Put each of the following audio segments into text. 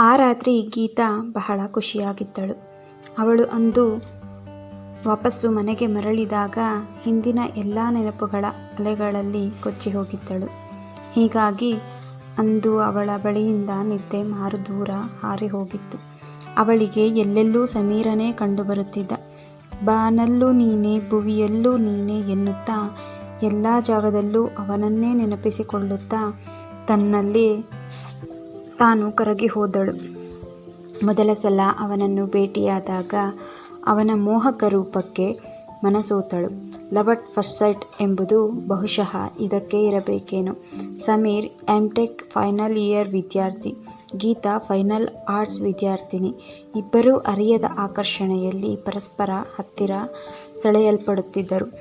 ಆ ರಾತ್ರಿ ಗೀತಾ ಬಹಳ ಖುಷಿಯಾಗಿದ್ದಳು. ಅವಳು ಅಂದು ವಾಪಸ್ಸು ಮನೆಗೆ ಮರಳಿದಾಗ ಹಿಂದಿನ ಎಲ್ಲ ನೆನಪುಗಳ ಅಲೆಗಳಲ್ಲಿ ಕೊಚ್ಚಿ ಹೋಗಿದ್ದಳು ಹೀಗಾಗಿ ಅಂದು ಅವಳ ಬಳಿಯಿಂದ ನಿದ್ದೆ ಮಾರು ದೂರ ಹಾರಿ ಹೋಗಿತ್ತು ಅವಳಿಗೆ ಎಲ್ಲೆಲ್ಲೂ ಸಮೀರನೇ ಕಂಡುಬರುತ್ತಿದ್ದ. ಬಾನಲ್ಲೂ ನೀನೇ, ಭುವಿಯಲ್ಲೂ ನೀನೇ ಎನ್ನುತ್ತಾ ಎಲ್ಲ ಜಾಗದಲ್ಲೂ ಅವನನ್ನೇ ನೆನಪಿಸಿಕೊಳ್ಳುತ್ತಾ ತನ್ನಲ್ಲೇ ತಾನು ಕರಗಿ ಹೋದಳು ಮೊದಲ ಸಲ ಅವನನ್ನು ಭೇಟಿಯಾದಾಗ ಅವನ ಮೋಹಕ ರೂಪಕ್ಕೆ ಮನಸೋತಳು. ಲವ್ ಅಟ್ ಫಸ್ಟ್ ಸೈಟ್ ಎಂಬುದು ಬಹುಶಃ ಇದಕ್ಕೆ ಇರಬೇಕೇನು Sameer M. Tech. Final year ವಿದ್ಯಾರ್ಥಿ. ಗೀತಾ ಫೈನಲ್ ಆರ್ಟ್ಸ್ ವಿದ್ಯಾರ್ಥಿನಿ. ಇಬ್ಬರೂ ಅರಿಯದ ಆಕರ್ಷಣೆಯಲ್ಲಿ ಪರಸ್ಪರ ಹತ್ತಿರ ಸೆಳೆಯಲ್ಪಡುತ್ತಿದ್ದರು.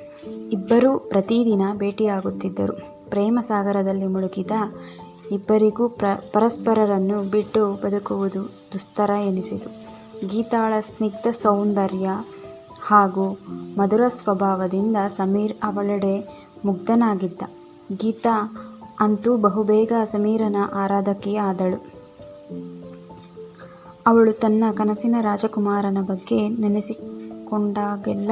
ಇಬ್ಬರೂ ಪ್ರತಿದಿನ ಭೇಟಿಯಾಗುತ್ತಿದ್ದರು. ಪ್ರೇಮ ಸಾಗರದಲ್ಲಿ ಮುಳುಗಿದ ಇಬ್ಬರಿಗೂ ಪರಸ್ಪರರನ್ನು ಬಿಟ್ಟು ಬದುಕುವುದು ದುಸ್ತರ ಎನಿಸಿತು. ಗೀತಾಳ ಸ್ನಿಗ್ಧ ಸೌಂದರ್ಯ ಹಾಗೂ ಮಧುರ ಸ್ವಭಾವದಿಂದ ಸಮೀರ್ ಅವಳೆಡೆ ಮುಗ್ಧನಾಗಿದ್ದ. ಗೀತಾ ಅಂತೂ ಬಹುಬೇಗ ಸಮೀರನ ಆರಾಧಕಿ ಆದಳು. ಅವಳು ತನ್ನ ಕನಸಿನ ರಾಜಕುಮಾರನ ಬಗ್ಗೆ ನೆನೆಸಿಕೊಂಡಾಗೆಲ್ಲ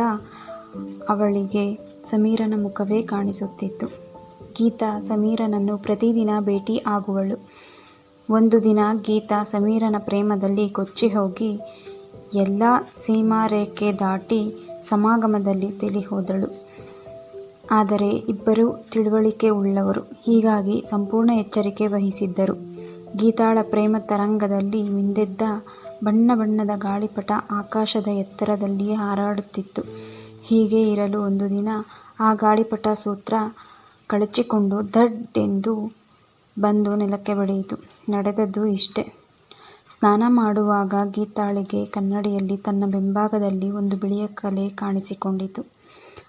ಅವಳಿಗೆ ಸಮೀರನ ಮುಖವೇ ಕಾಣಿಸುತ್ತಿತ್ತು. ಗೀತಾ ಸಮೀರನನ್ನು ಪ್ರತಿದಿನ ಭೇಟಿ ಆಗುವಳು. ಒಂದು ದಿನ ಗೀತಾ ಸಮೀರನ ಪ್ರೇಮದಲ್ಲಿ ಕೊಚ್ಚಿ ಹೋಗಿ ಎಲ್ಲ ಸೀಮಾರೇಖೆ ದಾಟಿ ಸಮಾಗಮದಲ್ಲಿ ತೇಲಿಹೋದಳು. ಆದರೆ ಇಬ್ಬರೂ ತಿಳುವಳಿಕೆ ಉಳ್ಳವರು. ಹೀಗಾಗಿ ಸಂಪೂರ್ಣ ಎಚ್ಚರಿಕೆ ವಹಿಸಿದ್ದರು. ಗೀತಾಳ ಪ್ರೇಮ ತರಂಗದಲ್ಲಿ ಮಿಂದೆದ್ದ ಬಣ್ಣ ಬಣ್ಣದ ಗಾಳಿಪಟ ಆಕಾಶದ ಎತ್ತರದಲ್ಲಿಯೇ ಹಾರಾಡುತ್ತಿತ್ತು. ಹೀಗೆ ಇರಲು ಒಂದು ದಿನ ಆ ಗಾಳಿಪಟ ಸೂತ್ರ ಕಳಚಿಕೊಂಡು ಧಡ್ ಎಂದು ಬಂದು ನೆಲಕ್ಕೆ ಬಡಿಯಿತು. ನಡೆದದ್ದು ಇಷ್ಟೆ ಸ್ನಾನ ಮಾಡುವಾಗ ಗೀತಾಳಿಗೆ ಕನ್ನಡಿಯಲ್ಲಿ ತನ್ನ ಬೆಂಭಾಗದಲ್ಲಿ ಒಂದು ಬಿಳಿಯ ಕಲೆ ಕಾಣಿಸಿಕೊಂಡಿತು.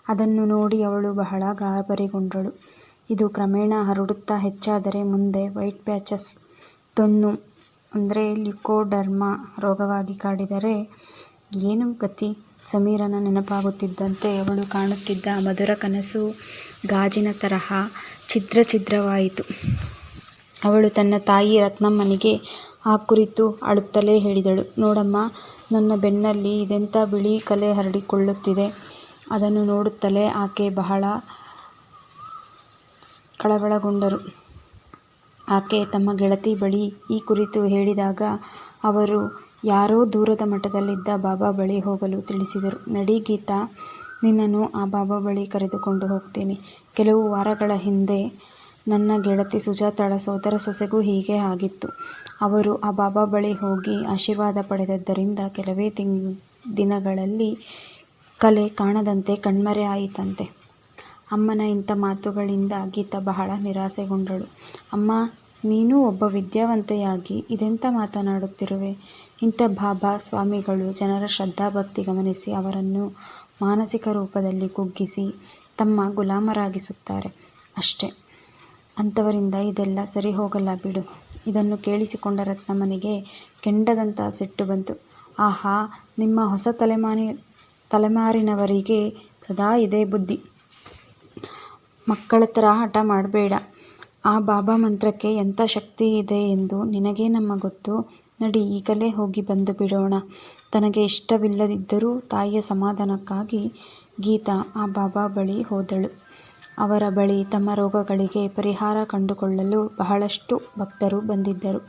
ಅದನ್ನು ನೋಡಿ ಅವಳು ಬಹಳ ಗಾಬರಿಗೊಂಡಳು. ಇದು ಕ್ರಮೇಣ ಹರಡುತ್ತಾ ಹೆಚ್ಚಾದರೆ ಮುಂದೆ ವೈಟ್ ಪ್ಯಾಚಸ್ ತೊನ್ನು, ಅಂದರೆ ಲಿಕೋಡರ್ಮ ರೋಗವಾಗಿ ಕಾಡಿದರೆ ಏನು ಗತಿ ಸಮೀರನ ನೆನಪಾಗುತ್ತಿದ್ದಂತೆ ಅವಳು ಕಾಣುತ್ತಿದ್ದ ಮಧುರ ಕನಸು ಗಾಜಿನ ತರಹ ಛಿದ್ರ ಛಿದ್ರವಾಯಿತು. ಅವಳು ತನ್ನ ತಾಯಿ ರತ್ನಮ್ಮನಿಗೆ ಆ ಕುರಿತು ಅಳುತ್ತಲೇ ಹೇಳಿದಳು. ನೋಡಮ್ಮ, ನನ್ನ ಬೆನ್ನಲ್ಲಿ ಇದೆಂಥ ಬಿಳಿ ಕಲೆ ಹರಡಿಕೊಳ್ಳುತ್ತಿದೆ. ಅದನ್ನು ನೋಡುತ್ತಲೇ ಆಕೆ ಬಹಳ ಕಳವಳಗೊಂಡರು. ಆಕೆ ತಮ್ಮ ಗೆಳತಿ ಬಳಿ ಈ ಕುರಿತು ಹೇಳಿದಾಗ ಅವರು ಯಾರೋ ದೂರದ ಮಠದಲ್ಲಿದ್ದ ಬಾಬಾ ಬಳಿ ಹೋಗಲು ತಿಳಿಸಿದರು. ನಡಿ ಗೀತಾ ನಿನ್ನನ್ನು ಆ ಬಾಬಾ ಬಳಿ ಕರೆದುಕೊಂಡು ಹೋಗ್ತೀನಿ. ಕೆಲವು ವಾರಗಳ ಹಿಂದೆ ನನ್ನ ಗೆಳತಿ ಸುಜಾತಾಳ ಸೋದರ ಸೊಸೆಗೂ ಹೀಗೆ ಆಗಿತ್ತು. ಅವರು ಆ ಬಾಬಾ ಬಳಿ ಹೋಗಿ ಆಶೀರ್ವಾದ ಪಡೆದದ್ದರಿಂದ ಕೆಲವೇ ದಿನಗಳಲ್ಲಿ ಕಲೆ ಕಾಣದಂತೆ ಕಣ್ಮರೆ ಆಯಿತಂತೆ. ಅಮ್ಮನ ಇಂಥ ಮಾತುಗಳಿಂದ ಗೀತ ಬಹಳ ನಿರಾಸೆಗೊಂಡಳು. ಅಮ್ಮ, ನೀನು ಒಬ್ಬ ವಿದ್ಯಾವಂತೆಯಾಗಿ ಇದೆಂಥ ಮಾತನಾಡುತ್ತಿರುವೆ. ಇಂಥ ಬಾಬಾ ಸ್ವಾಮಿಗಳು ಜನರ ಶ್ರದ್ಧಾಭಕ್ತಿ ಗಮನಿಸಿ ಅವರನ್ನು ಮಾನಸಿಕ ರೂಪದಲ್ಲಿ ಕುಗ್ಗಿಸಿ ತಮ್ಮ ಗುಲಾಮರಾಗಿಸುತ್ತಾರೆ ಅಷ್ಟೆ. ಅಂಥವರಿಂದ ಇದೆಲ್ಲ ಸರಿ ಹೋಗಲ್ಲ ಬಿಡು. ಇದನ್ನು ಕೇಳಿಸಿಕೊಂಡ ರತ್ನಮ್ಮನಿಗೆ ಕೆಂಡದಂತಹ ಸಿಟ್ಟು ಬಂತು. ಆಹಾ, ನಿಮ್ಮ ಹೊಸ ತಲೆಮಾರಿನವರಿಗೆ ಸದಾ ಇದೇ ಬುದ್ಧಿ. ಮಕ್ಕಳತರ ಹಠ ಮಾಡಬೇಡ ಆ ಬಾಬಾ ಮಂತ್ರಕ್ಕೆ ಎಂಥ ಶಕ್ತಿ ಇದೆ ಎಂದು ನಿನಗೇನಮ್ಮಾ ಗೊತ್ತು. ನಡಿ, ಈಗಲೇ ಹೋಗಿ ಬಂದು ಬಿಡೋಣ. ತನಗೆ ಇಷ್ಟವಿಲ್ಲದಿದ್ದರೂ ತಾಯಿಯ ಸಮಾಧಾನಕ್ಕಾಗಿ ಗೀತಾ ಆ ಬಾಬಾ ಬಳಿ ಹೋದಳು. ಅವರ ಬಳಿ ತಮ್ಮ ರೋಗಗಳಿಗೆ ಪರಿಹಾರ ಕಂಡುಕೊಳ್ಳಲು ಬಹಳಷ್ಟು ಭಕ್ತರು ಬಂದಿದ್ದರು.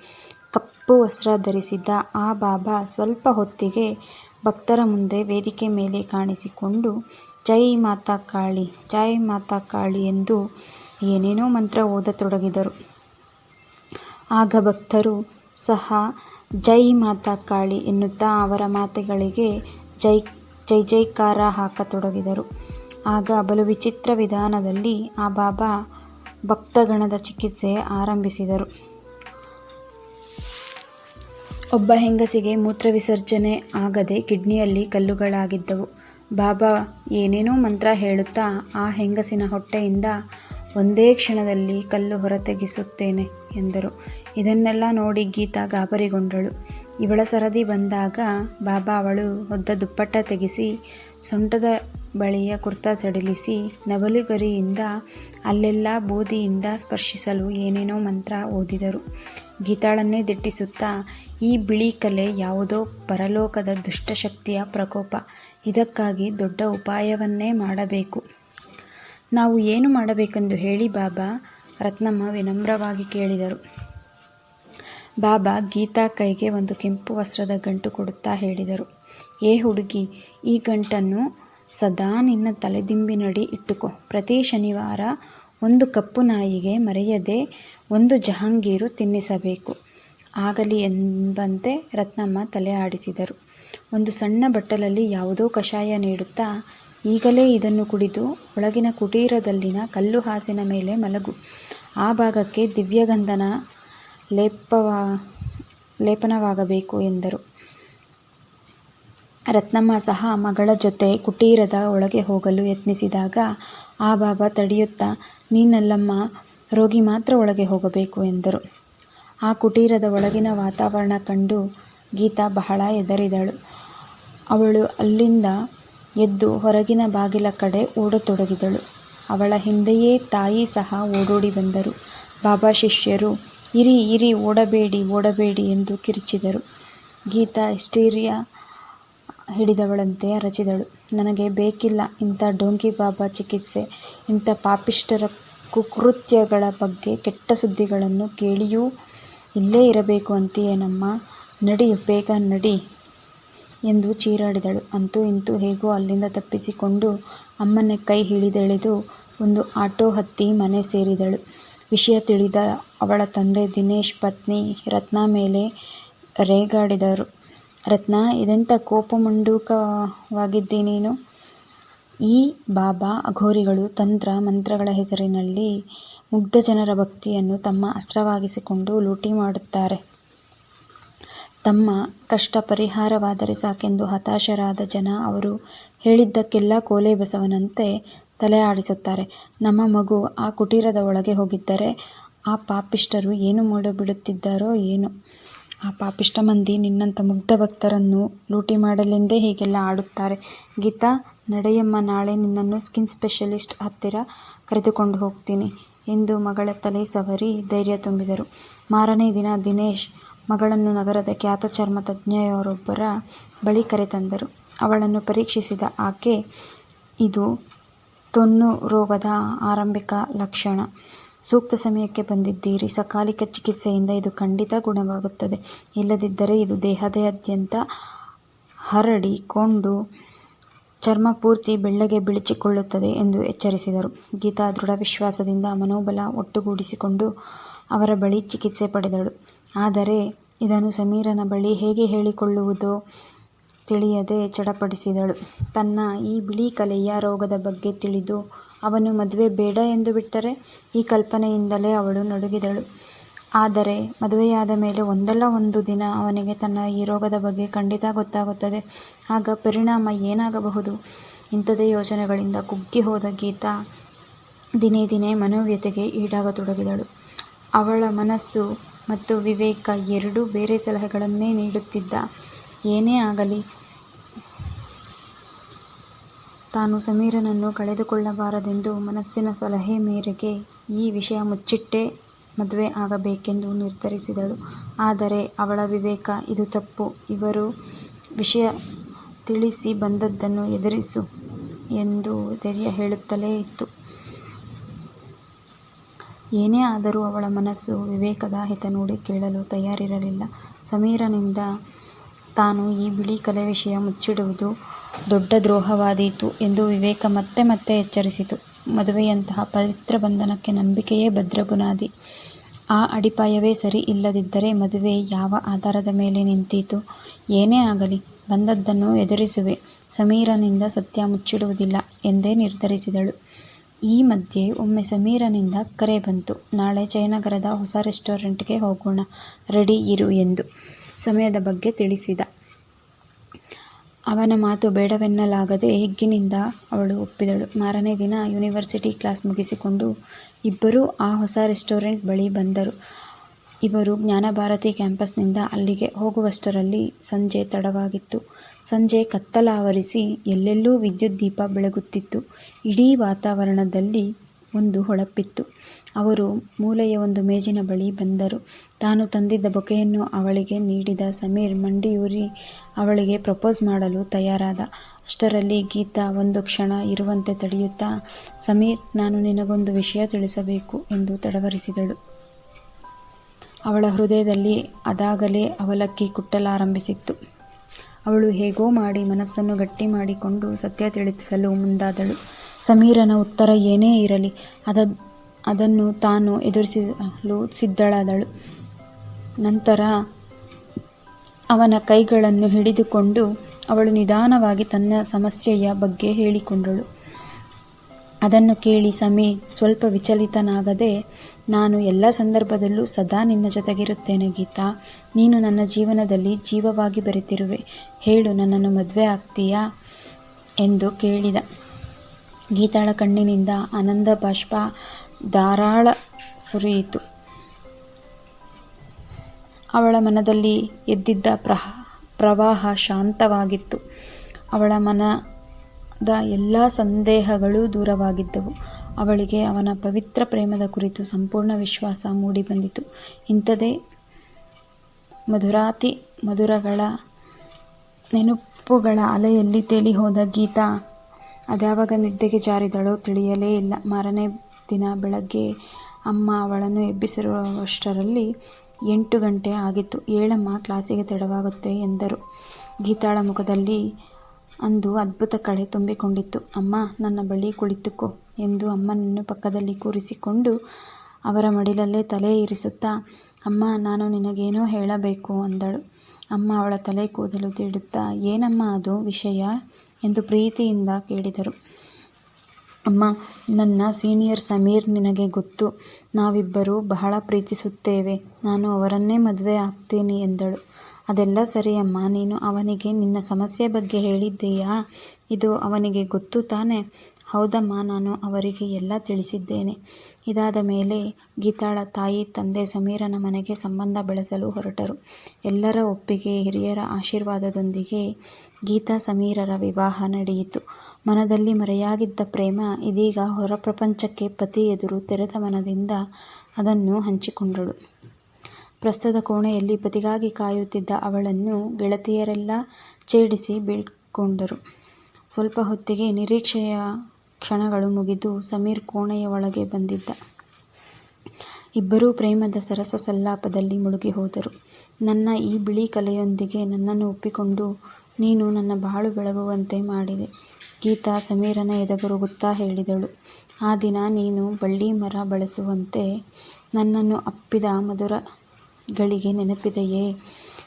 ಕಪ್ಪು ವಸ್ತ್ರ ಧರಿಸಿದ್ದ ಆ ಬಾಬಾ ಸ್ವಲ್ಪ ಹೊತ್ತಿಗೆ ಭಕ್ತರ ಮುಂದೆ ವೇದಿಕೆ ಮೇಲೆ ಕಾಣಿಸಿಕೊಂಡು, ಜೈ ಮಾತಾ ಕಾಳಿ, ಜೈ ಮಾತಾ ಕಾಳಿ ಎಂದು ಏನೇನೋ ಮಂತ್ರ ಓದತೊಡಗಿದರು. ಆಗ ಭಕ್ತರು ಸಹ ಜೈ ಮಾತಾ ಕಾಳಿ ಎನ್ನುತ್ತಾ ಅವರ ಮಾತೆಗಳಿಗೆ ಜೈ ಜೈ ಜೈಕಾರ ಹಾಕತೊಡಗಿದರು. ಆಗ ಬಲು ವಿಚಿತ್ರ ವಿಧಾನದಲ್ಲಿ ಆ ಬಾಬಾ ಭಕ್ತಗಣದ ಚಿಕಿತ್ಸೆ ಆರಂಭಿಸಿದರು. ಒಬ್ಬ ಹೆಂಗಸಿಗೆ ಮೂತ್ರ ವಿಸರ್ಜನೆ ಆಗದೆ ಕಿಡ್ನಿಯಲ್ಲಿ ಕಲ್ಲುಗಳಾಗಿದ್ದವು. ಬಾಬಾ ಏನೇನೋ ಮಂತ್ರ ಹೇಳುತ್ತಾ ಆ ಹೆಂಗಸಿನ ಹೊಟ್ಟೆಯಿಂದ ಒಂದೇ ಕ್ಷಣದಲ್ಲಿ ಕಲ್ಲು ಹೊರತೆಗೆಸುತ್ತೇನೆ ಎಂದರು. ಇದನ್ನೆಲ್ಲ ನೋಡಿ ಗೀತಾ ಗಾಬರಿಗೊಂಡಳು. ಇವಳ ಸರದಿ ಬಂದಾಗ ಬಾಬಾ ಅವಳು ಹೊದ್ದ ದುಪ್ಪಟ್ಟ ತೆಗೆಸಿ, ಸೊಂಟದ ಬಳಿಯ ಕುರ್ತಾ ಸಡಿಲಿಸಿ, ನವಲುಗರಿಯಿಂದ ಅಲ್ಲೆಲ್ಲ ಬೂದಿಯಿಂದ ಸ್ಪರ್ಶಿಸಲು ಏನೇನೋ ಮಂತ್ರ ಓದಿದರು. ಗೀತಾಳನ್ನೇ ದಿಟ್ಟಿಸುತ್ತಾ, ಈ ಬಿಳಿ ಕಲೆ ಯಾವುದೋ ಪರಲೋಕದ ದುಷ್ಟಶಕ್ತಿಯ ಪ್ರಕೋಪ ಇದಕ್ಕಾಗಿ ದೊಡ್ಡ ಉಪಾಯವನ್ನೇ ಮಾಡಬೇಕು ನಾವು ಏನು ಮಾಡಬೇಕೆಂದು ಹೇಳಿ ಬಾಬಾ ರತ್ನಮ್ಮ ವಿನಮ್ರವಾಗಿ ಕೇಳಿದರು. ಬಾಬಾ ಗೀತಾ ಕೈಗೆ ಒಂದು ಕೆಂಪು ವಸ್ತ್ರದ ಗಂಟು ಕೊಡುತ್ತಾ ಹೇಳಿದರು. ಏ ಹುಡುಗಿ, ಈ ಗಂಟನ್ನು ಸದಾ ನಿನ್ನ ತಲೆದಿಂಬಿನಡಿ ಇಟ್ಟುಕೋ. ಪ್ರತಿ ಶನಿವಾರ ಒಂದು ಕಪ್ಪು ನಾಯಿಗೆ ಮರೆಯದೆ ಒಂದು ಜಹಾಂಗೀರು ತಿನ್ನಿಸಬೇಕು. ಆಗಲಿ ಎಂಬಂತೆ ರತ್ನಮ್ಮ ತಲೆ ಆಡಿಸಿದರು. ಒಂದು ಸಣ್ಣ ಬಟ್ಟಲಲ್ಲಿ ಯಾವುದೋ ಕಷಾಯ ನೀಡುತ್ತಾ ಈಗಲೇ ಇದನ್ನು ಕುಡಿದು ಒಳಗಿನ ಕುಟೀರದಲ್ಲಿನ ಕಲ್ಲು ಹಾಸಿನ ಮೇಲೆ ಮಲಗು. ಆ ಭಾಗಕ್ಕೆ ದಿವ್ಯಗಂಧನ ಲೇಪವ, ಲೇಪನವಾಗಬೇಕು ಎಂದರು. ರತ್ನಮ್ಮ ಸಹ ಮಗಳ ಜೊತೆ ಕುಟೀರದ ಒಳಗೆ ಹೋಗಲು ಯತ್ನಿಸಿದಾಗ, ಆ ಬಾಬಾ ತಡೆಯುತ್ತಾ, ನೀನಲ್ಲಮ್ಮ, ರೋಗಿ ಮಾತ್ರ ಒಳಗೆ ಹೋಗಬೇಕು ಎಂದರು. ಆ ಕುಟೀರದ ಒಳಗಿನ ವಾತಾವರಣ ಕಂಡು ಗೀತಾ ಬಹಳ ಹೆದರಿದಳು. ಅವಳು ಅಲ್ಲಿಂದ ಎದ್ದು ಹೊರಗಿನ ಬಾಗಿಲ ಕಡೆ ಓಡತೊಡಗಿದಳು. ಅವಳ ಹಿಂದೆಯೇ ತಾಯಿ ಸಹ ಓಡೋಡಿ ಬಂದರು. ಬಾಬಾ ಶಿಷ್ಯರು, ಇರಿ ಇರಿ, ಓಡಬೇಡಿ ಓಡಬೇಡಿ ಎಂದು ಕಿರಿಚಿದರು. ಗೀತಾ ಹಿಸ್ಟೀರಿಯಾ ಹಿಡಿದವಳಂತೆ ಅರಚಿದಳು. ನನಗೆ ಬೇಕಿಲ್ಲ ಇಂಥ ಡೋಂಕಿ ಬಾಬಾ ಚಿಕಿತ್ಸೆ. ಇಂಥ ಪಾಪಿಷ್ಠರ ಕುಕೃತ್ಯಗಳ ಬಗ್ಗೆ ಕೆಟ್ಟ ಸುದ್ದಿಗಳನ್ನು ಕೇಳಿಯೂ ಇಲ್ಲೇ ಇರಬೇಕು ಅಂತೀಯೇನಮ್ಮ? ನಡಿ, ಬೇಗ ನಡಿ. ಎಂದು ಚೀರಾಡಿದಳು. ಅಂತೂ ಇಂತೂ ಹೇಗೋ ಅಲ್ಲಿಂದ ತಪ್ಪಿಸಿಕೊಂಡು ಅಮ್ಮನ ಕೈ ಹಿಡಿದೆಳೆದು ಒಂದು ಆಟೋ ಹತ್ತಿ ಮನೆ ಸೇರಿದಳು. ವಿಷಯ ತಿಳಿದ ಅವಳ ತಂದೆ ದಿನೇಶ್ ಪತ್ನಿ ರತ್ನ ಮೇಲೆ ರೇಗಾಡಿದರು. ರತ್ನ ಇದೆಂಥ ಕೋಪಮಂಡೂಕವಾಗಿದ್ದಿ ನೀನು ಈ ಬಾಬಾ ಅಘೋರಿಗಳು ತಂತ್ರ ಮಂತ್ರಗಳ ಹೆಸರಿನಲ್ಲಿ ಮುಗ್ಧ ಜನರ ಭಕ್ತಿಯನ್ನು ತಮ್ಮ ಅಸ್ತ್ರವಾಗಿಸಿಕೊಂಡು ಲೂಟಿ ಮಾಡುತ್ತಾರೆ. ತಮ್ಮ ಕಷ್ಟ ಪರಿಹಾರವಾದರೆ ಸಾಕೆಂದು ಹತಾಶರಾದ ಜನ ಅವರು ಹೇಳಿದ್ದಕ್ಕೆಲ್ಲ ಕೋಲೆ ಬಸವನಂತೆ ತಲೆ ಆಡಿಸುತ್ತಾರೆ. ನಮ್ಮ ಮಗು ಆ ಕುಟೀರದ ಒಳಗೆ ಹೋಗಿದ್ದರೆ ಆ ಪಾಪಿಷ್ಠರು ಏನು ಮಾಡಿಬಿಡುತ್ತಿದ್ದಾರೋ ಏನು? ಆ ಪಾಪಿಷ್ಠ ಮಂದಿ ನಿನ್ನಂಥ ಮುಗ್ಧ ಭಕ್ತರನ್ನು ಲೂಟಿ ಮಾಡಲೆಂದೇ ಹೀಗೆಲ್ಲ ಆಡುತ್ತಾರೆ. ಗೀತಾ, ನಡೆಯಮ್ಮ, ನಾಳೆ ನಿನ್ನನ್ನು ಸ್ಕಿನ್ ಸ್ಪೆಷಲಿಸ್ಟ್ ಹತ್ತಿರ ಕರೆದುಕೊಂಡು ಹೋಗ್ತೀನಿ ಎಂದು ಮಗಳ ತಲೆ ಸವರಿ ಧೈರ್ಯ ತುಂಬಿದರು. ಮಾರನೇ ದಿನ ದಿನೇಶ್ ಮಗಳನ್ನು ನಗರದ ಖ್ಯಾತ ಚರ್ಮ ತಜ್ಞೆಯೊಬ್ಬರ ಬಳಿ ಕರೆತಂದರು. ಅವಳನ್ನು ಪರೀಕ್ಷಿಸಿದ ಆಕೆ, ಇದು ತೊನ್ನು ರೋಗದ ಆರಂಭಿಕ ಲಕ್ಷಣ. ಸೂಕ್ತ ಸಮಯಕ್ಕೆ ಬಂದಿದ್ದೀರಿ. ಸಕಾಲಿಕ ಚಿಕಿತ್ಸೆಯಿಂದ ಇದು ಖಂಡಿತ ಗುಣವಾಗುತ್ತದೆ. ಇಲ್ಲದಿದ್ದರೆ ಇದು ದೇಹದಾದ್ಯಂತ ಹರಡಿಕೊಂಡು ಚರ್ಮ ಪೂರ್ತಿ ಬೆಳ್ಳಗೆ ಬಿಳಿಚಿಕೊಳ್ಳುತ್ತದೆ ಎಂದು ಎಚ್ಚರಿಸಿದರು. ಗೀತಾ ದೃಢ ವಿಶ್ವಾಸದಿಂದ ಮನೋಬಲ ಒಟ್ಟುಗೂಡಿಸಿಕೊಂಡು ಅವರ ಬಳಿ ಚಿಕಿತ್ಸೆ ಪಡೆದಳು. ಆದರೆ ಇದನ್ನು ಸಮೀರನ ಬಳಿ ಹೇಗೆ ಹೇಳಿಕೊಳ್ಳುವುದು ತಿಳಿಯದೆ ಚಡಪಡಿಸಿದಳು. ತನ್ನ ಈ ಬಿಳಿ ಕಲೆಯ ರೋಗದ ಬಗ್ಗೆ ತಿಳಿದು ಅವನು ಮದುವೆ ಬೇಡ ಎಂದು ಬಿಟ್ಟರೆ ಈ ಕಲ್ಪನೆಯಿಂದಲೇ ಅವಳು ನಡುಗಿದಳು. ಆದರೆ ಮದುವೆಯಾದ ಮೇಲೆ ಒಂದಲ್ಲ ಒಂದು ದಿನ ಅವನಿಗೆ ತನ್ನ ಈ ರೋಗದ ಬಗ್ಗೆ ಖಂಡಿತ ಗೊತ್ತಾಗುತ್ತದೆ. ಆಗ ಪರಿಣಾಮ ಏನಾಗಬಹುದು? ಇಂಥದೇ ಯೋಚನೆಗಳಿಂದ ಕುಗ್ಗಿ ಹೋದ ಗೀತಾ ದಿನೇ ದಿನೇ ಮನೋವ್ಯತೆಗೆ ಈಡಾಗತೊಡಗಿದಳು. ಅವಳ ಮನಸ್ಸು ಮತ್ತು ವಿವೇಕ ಎರಡೂ ಬೇರೆ ಸಲಹೆಗಳನ್ನೇ ನೀಡುತ್ತಿದ್ದ. ಏನೇ ಆಗಲಿ, ತಾನು ಸಮೀರನನ್ನು ಕಳೆದುಕೊಳ್ಳಬಾರದೆಂದು ಮನಸ್ಸಿನ ಸಲಹೆ ಮೇರೆಗೆ ಈ ವಿಷಯ ಮುಚ್ಚಿಟ್ಟೇ ಮದುವೆ ಆಗಬೇಕೆಂದು ನಿರ್ಧರಿಸಿದಳು. ಆದರೆ ಅವಳ ವಿವೇಕ, ಇದು ತಪ್ಪು. ಇವರು ವಿಷಯ ತಿಳಿಸಿ ಬಂದದ್ದನ್ನು ಎದುರಿಸು ಎಂದು ಧೈರ್ಯ ಹೇಳುತ್ತಲೇ ಇತ್ತು. ಏನೇ ಆದರೂ ಅವಳ ಮನಸ್ಸು ವಿವೇಕದ ಹಿತ ನೋಡಿ ಕೇಳಲು ತಯಾರಿರಲಿಲ್ಲ. ಸಮೀರನಿಂದ ತಾನು ಈ ಬಿಳಿ ಕಲೆ ವಿಷಯ ಮುಚ್ಚಿಡುವುದು ದೊಡ್ಡ ದ್ರೋಹವಾದೀತು ಎಂದು ವಿವೇಕ ಮತ್ತೆ ಮತ್ತೆ ಎಚ್ಚರಿಸಿತು. ಮದುವೆಯಂತಹ ಪವಿತ್ರ ಬಂಧನಕ್ಕೆ ನಂಬಿಕೆಯೇ ಭದ್ರ ಬುನಾದಿ ಆ ಅಡಿಪಾಯವೇ ಸರಿ ಇಲ್ಲದಿದ್ದರೆ ಮದುವೆ ಯಾವ ಆಧಾರದ ಮೇಲೆ ನಿಂತೀತು? ಏನೇ ಆಗಲಿ, ಬಂದದ್ದನ್ನು ಎದುರಿಸುವೆ. ಸಮೀರನಿಂದ ಸತ್ಯ ಮುಚ್ಚಿಡುವುದಿಲ್ಲ ಎಂದೇ ನಿರ್ಧರಿಸಿದಳು. ಈ ಮಧ್ಯೆ ಒಮ್ಮೆ ಸಮೀರನಿಂದ ಕರೆ ಬಂತು. ನಾಳೆ ಜಯನಗರದ ಹೊಸ ರೆಸ್ಟೋರೆಂಟ್ಗೆ ಹೋಗೋಣ, ರೆಡಿ ಇರು ಎಂದು ಸಮಯದ ಬಗ್ಗೆ ತಿಳಿಸಿದ. ಅವನ ಮಾತು ಬೇಡವೆನ್ನಲಾಗದೆ ಹೆಗ್ಗಿನಿಂದ ಅವಳು ಒಪ್ಪಿದಳು. ಮಾರನೇ ದಿನ ಯೂನಿವರ್ಸಿಟಿ ಕ್ಲಾಸ್ ಮುಗಿಸಿಕೊಂಡು ಇಬ್ಬರೂ ಆ ಹೊಸ ರೆಸ್ಟೋರೆಂಟ್ ಬಳಿ ಬಂದರು. ಇವರು ಜ್ಞಾನಭಾರತಿ ಕ್ಯಾಂಪಸ್ನಿಂದ ಅಲ್ಲಿಗೆ ಹೋಗುವಷ್ಟರಲ್ಲಿ ಸಂಜೆ ತಡವಾಗಿತ್ತು. ಸಂಜೆ ಕತ್ತಲಾವರಿಸಿ ಎಲ್ಲೆಲ್ಲೂ ವಿದ್ಯುತ್ ದೀಪ ಬೆಳಗುತ್ತಿತ್ತು ಇಡೀ ವಾತಾವರಣದಲ್ಲಿ ಒಂದು ಹೊಳಪಿತ್ತು. ಅವರು ಮೂಲೆಯ ಒಂದು ಮೇಜಿನ ಬಳಿ ಬಂದರು. ತಾನು ತಂದಿದ್ದ ಬೊಕೆಯನ್ನು ಅವಳಿಗೆ ನೀಡಿದ ಸಮೀರ್ ಮಂಡಿಯೂರಿ ಅವಳಿಗೆ ಪ್ರಪೋಸ್ ಮಾಡಲು ತಯಾರಾದ. ಅಷ್ಟರಲ್ಲಿ ಗೀತಾ ಒಂದು ಕ್ಷಣ ಇರುವಂತೆ ತಡೆಯುತ್ತಾ, ಸಮೀರ್, ನಾನು ನಿನಗೊಂದು ವಿಷಯ ತಿಳಿಸಬೇಕು ಎಂದು ತಡವರಿಸಿದಳು. ಅವಳ ಹೃದಯದಲ್ಲಿ ಅದಾಗಲೇ ಅವಲಕ್ಕಿ ಕುಟ್ಟಲಾರಂಭಿಸಿತ್ತು. ಅವಳು ಹೇಗೋ ಮಾಡಿ ಮನಸ್ಸನ್ನು ಗಟ್ಟಿ ಮಾಡಿಕೊಂಡು ಸತ್ಯ ತಿಳಿಸಲು ಮುಂದಾದಳು. ಸಮೀರನ ಉತ್ತರ ಏನೇ ಇರಲಿ, ಅದ, ಅದನ್ನು ತಾನು ಎದುರಿಸಲು ಸಿದ್ಧಳಾದಳು. ನಂತರ ಅವನ ಕೈಗಳನ್ನು ಹಿಡಿದುಕೊಂಡು ಅವಳು ನಿಧಾನವಾಗಿ ತನ್ನ ಸಮಸ್ಯೆಯ ಬಗ್ಗೆ ಹೇಳಿಕೊಂಡಳು. ಅದನ್ನು ಕೇಳಿ ಸಮೀರ್ ಸ್ವಲ್ಪ ವಿಚಲಿತನಾಗದೆ, ನಾನು ಎಲ್ಲ ಸಂದರ್ಭದಲ್ಲೂ ಸದಾ ನಿನ್ನ ಜೊತೆಗಿರುತ್ತೇನೆ ಗೀತಾ. ನೀನು ನನ್ನ ಜೀವನದಲ್ಲಿ ಜೀವವಾಗಿ ಬರೆತಿರುವೆ ಹೇಳು, ನನ್ನನ್ನು ಮದುವೆ ಆಗ್ತೀಯಾ ಎಂದು ಕೇಳಿದ. ಗೀತಾಳ ಕಣ್ಣಿನಿಂದ ಆನಂದ ಬಾಷ್ಪ ಧಾರಾಳ ಸುರಿಯಿತು. ಅವಳ ಮನದಲ್ಲಿ ಎದ್ದಿದ್ದ ಪ್ರವಾಹ ಶಾಂತವಾಗಿತ್ತು. ಅವಳ ಮನದ ಎಲ್ಲ ಸಂದೇಹಗಳು ದೂರವಾಗಿದ್ದವು. ಅವಳಿಗೆ ಅವನ ಪವಿತ್ರ ಪ್ರೇಮದ ಕುರಿತು ಸಂಪೂರ್ಣ ವಿಶ್ವಾಸ ಮೂಡಿಬಂದಿತು. ಇಂಥದೇ ಮಧುರಾತಿ ಮಧುರಗಳ ನೆನಪುಗಳ ಅಲೆಯಲ್ಲಿ ತೇಲಿಹೋದ ಗೀತಾ ಅದ್ಯಾವಾಗ ನಿದ್ದೆಗೆ ಜಾರಿದಳೋ ತಿಳಿಯಲೇ ಇಲ್ಲ. ಮಾರನೇ ದಿನ ಬೆಳಗ್ಗೆ ಅಮ್ಮ ಅವಳನ್ನು ಎಬ್ಬಿಸಿರುವಷ್ಟರಲ್ಲಿ ಎಂಟು ಗಂಟೆ ಆಗಿತ್ತು. ಏಳಮ್ಮ, ಕ್ಲಾಸಿಗೆ ತಡವಾಗುತ್ತೆ ಎಂದರು. ಗೀತಾಳ ಮುಖದಲ್ಲಿ ಅಂದು ಅದ್ಭುತ ಕಳೆ ತುಂಬಿಕೊಂಡಿತ್ತು. ಅಮ್ಮ ನನ್ನ ಬಳಿ ಕುಳಿತುಕೋ ಎಂದು ಅಮ್ಮನನ್ನು ಪಕ್ಕದಲ್ಲಿ ಕೂರಿಸಿಕೊಂಡು ಅವರ ಮಡಿಲಲ್ಲೇ ತಲೆ ಇರಿಸುತ್ತಾ, ಅಮ್ಮ ನಾನು ನಿನಗೇನೋ ಹೇಳಬೇಕು ಅಂದಳು. ಅಮ್ಮ ಅವಳ ತಲೆ ಕೂದಲು ತಿಡುತ್ತಾ ಏನಮ್ಮ ಅದು ವಿಷಯ ಎಂದು ಪ್ರೀತಿಯಿಂದ ಕೇಳಿದರು. ಅಮ್ಮ ನನ್ನ ಸೀನಿಯರ್ ಸಮೀರ್ ನಿನಗೆ ಗೊತ್ತು. ನಾವಿಬ್ಬರೂ ಬಹಳ ಪ್ರೀತಿಸುತ್ತೇವೆ. ನಾನು ಅವರನ್ನೇ ಮದುವೆ ಆಗ್ತೀನಿ ಎಂದಳು. ಅದೆಲ್ಲ ಸರಿಯಮ್ಮ ನೀನು ಅವನಿಗೆ ನಿನ್ನ ಸಮಸ್ಯೆ ಬಗ್ಗೆ ಹೇಳಿದ್ದೀಯಾ? ಇದು ಅವನಿಗೆ ಗೊತ್ತು ತಾನೆ ಹೌದಮ್ಮ ನಾನು ಅವರಿಗೆ ಎಲ್ಲ ತಿಳಿಸಿದ್ದೇನೆ. ಇದಾದ ಮೇಲೆ ಗೀತಾಳ ತಾಯಿ ತಂದೆ ಸಮೀರನ ಮನೆಗೆ ಸಂಬಂಧ ಬೆಳೆಸಲು ಹೊರಟರು. ಎಲ್ಲರ ಒಪ್ಪಿಗೆ, ಹಿರಿಯರ ಆಶೀರ್ವಾದದೊಂದಿಗೆ ಗೀತಾ ಸಮೀರರ ವಿವಾಹ ನಡೆಯಿತು. ಮನದಲ್ಲಿ ಮರೆಯಾಗಿದ್ದ ಪ್ರೇಮ ಇದೀಗ ಹೊರಪ್ರಪಂಚಕ್ಕೆ ಪತಿ ಎದುರು ತೆರೆದ ಮನದಿಂದ ಅದನ್ನು ಹಂಚಿಕೊಂಡಳು. ಪ್ರಸ್ತುತ ಕೋಣೆಯಲ್ಲಿ ಪತಿಗಾಗಿ ಕಾಯುತ್ತಿದ್ದ ಅವಳನ್ನು ಗೆಳತಿಯರೆಲ್ಲ ಛೇಡಿಸಿ ಬೀಳ್ಕೊಂಡರು. ಸ್ವಲ್ಪ ಹೊತ್ತಿಗೆ ನಿರೀಕ್ಷೆಯ ಕ್ಷಣಗಳು ಮುಗಿದು ಸಮೀರ್ ಕೋಣೆಯ ಒಳಗೆ ಬಂದಿದ್ದ. ಇಬ್ಬರೂ ಪ್ರೇಮದ ಸರಸ ಸಲ್ಲಾಪದಲ್ಲಿ ಮುಳುಗಿಹೋದರು. ನನ್ನ ಈ ಬಿಳಿ ಕಲೆಯೊಂದಿಗೆ ನನ್ನನ್ನು ಒಪ್ಪಿಕೊಂಡು ನೀನು ನನ್ನ ಬಾಳು ಬೆಳಗುವಂತೆ ಮಾಡಿದೆ. ಗೀತಾ ಸಮೀರನ ಎದೆಗುರುಗುತ್ತಾ ಹೇಳಿದಳು. ಆ ದಿನ ನೀನು ಬಳ್ಳಿ ಮರ ಬಳಸುವಂತೆ ನನ್ನನ್ನು ಅಪ್ಪಿದ ಮಧುರ ಗಳಿಗೆ ನೆನಪಿದೆಯೇ?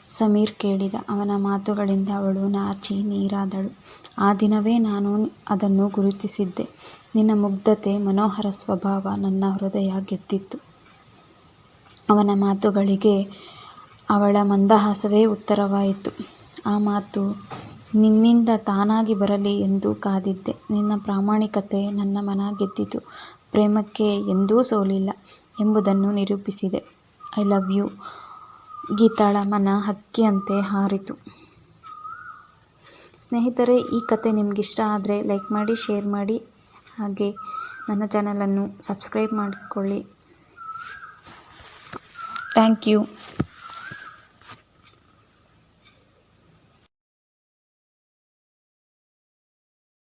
ಸಮೀರ್ ಕೇಳಿದ. ಅವನ ಮಾತುಗಳಿಂದ ಅವಳು ನಾಚಿ ನೀರಾದಳು. ಆ ದಿನವೇ ನಾನು ಅದನ್ನು ಗುರುತಿಸಿದ್ದೆ. ನಿನ್ನ ಮುಗ್ಧತೆ, ಮನೋಹರ ಸ್ವಭಾವ ನನ್ನ ಹೃದಯ ಗೆದ್ದಿತ್ತು. ಅವನ ಮಾತುಗಳಿಗೆ ಅವಳ ಮಂದಹಾಸವೇ ಉತ್ತರವಾಯಿತು. ಆ ಮಾತು ನಿನ್ನಿಂದ ತಾನಾಗಿ ಬರಲಿ ಎಂದು ಕಾದಿದ್ದೆ. ನಿನ್ನ ಪ್ರಾಮಾಣಿಕತೆ ನನ್ನ ಮನ ಗೆದ್ದಿತು. ಪ್ರೇಮಕ್ಕೆ ಎಂದೂ ಸೋಲಿಲ್ಲ ಎಂಬುದನ್ನು ನಿರೂಪಿಸಿದೆ. ಐ ಲವ್ ಯು ಗೀತಾಳ ಮನ ಹಕ್ಕಿಯಂತೆ ಹಾರಿತು. ಸ್ನೇಹಿತರೆ, ಈ ಕತೆ ನಿಮ್ಗಿಷ್ಟ ಆದರೆ ಲೈಕ್ ಮಾಡಿ, ಶೇರ್ ಮಾಡಿ ಹಾಗೆ ನನ್ನ ಚಾನಲನ್ನು ಸಬ್ಸ್ಕ್ರೈಬ್ ಮಾಡಿಕೊಳ್ಳಿ. Thank you